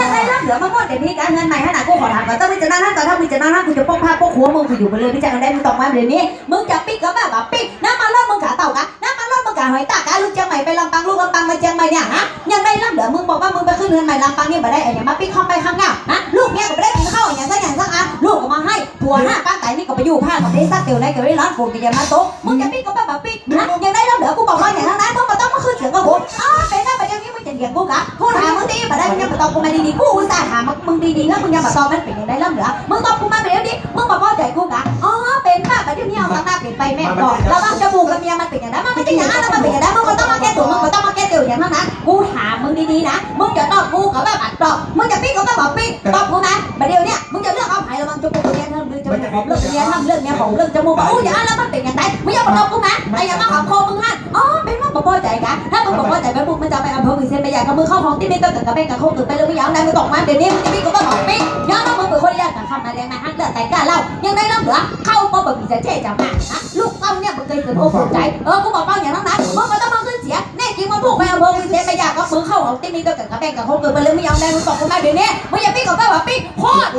ยังไงล่ะเดี๋ยวมาพูดเดี๋ยวนี้การเงินใหม่ขนากูขอถามก่อนต้องพิจารณาตอนถ้าพิจารณากูจะป้องผ้าป้องหัวมึงกูอยู่บนเรือพิจารณาได้มึงตอกมาเดี๋ยวนี้มึงจะปิ๊กก็แบบว่าปิ๊กน้ำมันรถมึงขาเต่ากะน้ำมันรถมึงขาหอยตากะลูกเชียงใหม่ไปลำปางลูกลำปางมาเชียงใหม่เนี่ยฮะยังไงล่ะเดี๋ยวมึงบอกว่ามึงไปขึ้นเงินใหม่ลำปางเนี่ยมาได้ไอ้เนี่ยมาปิ๊กเข้าไปข้างหน้าฮะลูกเนี่ยก็ไม่ได้กินข้าวอย่างสักอย่างสักอันลูกก็มาให้ผัวห้าป้าไก่นี่ก็ไปอยู่ผ้ากับเดซ่าเตียวในเกลียวร้านฝูงกี่ยามาโต๊ะมึงจะปิ๊กก็แบบว่าปิ๊กฮะยังไดี๋ งจะเถียงกูกะกูถามมึงดีมาได้มึงยังมาตอบกูมาดีๆกูอุตส่าห์ถามมึงดีๆแล้วมึงยังมาตอบมันเป็นยังไงล่ะเหรอมึงตอบกูมาเดี๋ยวนี้มึงมาพอใจกูกะอ๋อเป็นค่ะประเดี๋ยวนี้เอาตาเปลี่ยนไปแม่บอกแล้วว่าจมูกกับเมียมันเป็นอย่างนั้นมันไม่ใช่อย่างนั้นแล้วมันเป็นอย่างนั้นมึงก็ต้องมาแก้ตัวมึงก็ต้องมาแก้ตัวอย่างนั้นนะกูถามมึงดีๆนะมึงจะตอบกูกับแบบอัดตอบมึงจะปิ๊กก็แบบปิ๊กตอบกูนะประเดี๋ยวเนี้ยมึงจะเลือกเอาใครระวังจมูกเมียทำเรื่องจมูกของเรื่องเมียทำเรื่องเมียของเรื่องจมูกอู้อย่างนั้นแล้วมันเป็นอย่างไรมึงอย่ามาตอบกูนะไอ้อย่ามา มันไปอำเภอวิเศษไปใหญ่กับมือเข้าห้องที่ไม่ต้องกับกระเบนกับโคกตึกไปเลยไม่ยาวไหนมึงตกมาเดี๋ยวนี้มึงจะปิ๊กก็ต้อกปิ๊กย้อนน้องมึงเป็นคนยากกับคำมาแรงมาฮักเลือดแต่กล้าเล่ายังได้เล่าเหลือเข้ามาแบบมีเจ๊จะมาฮะลูกเต้าเนี่ยมึงเคยเกิดโอ้โหใจเออกูบอกเป้าอย่างนั้นนะมึงก็ต้องมาขึ้นเสียแน่จริงมึงพูดไปอำเภอวิเศษไปใหญ่กับมือเข้าของที่มีต้องกับกระเบนกับโคกตึกไปเลยไม่ยาวไหนมึงตกมาเดี๋ยวนี้มึงอย่าปิ๊กกับแม่ว่าปิ๊กโคตร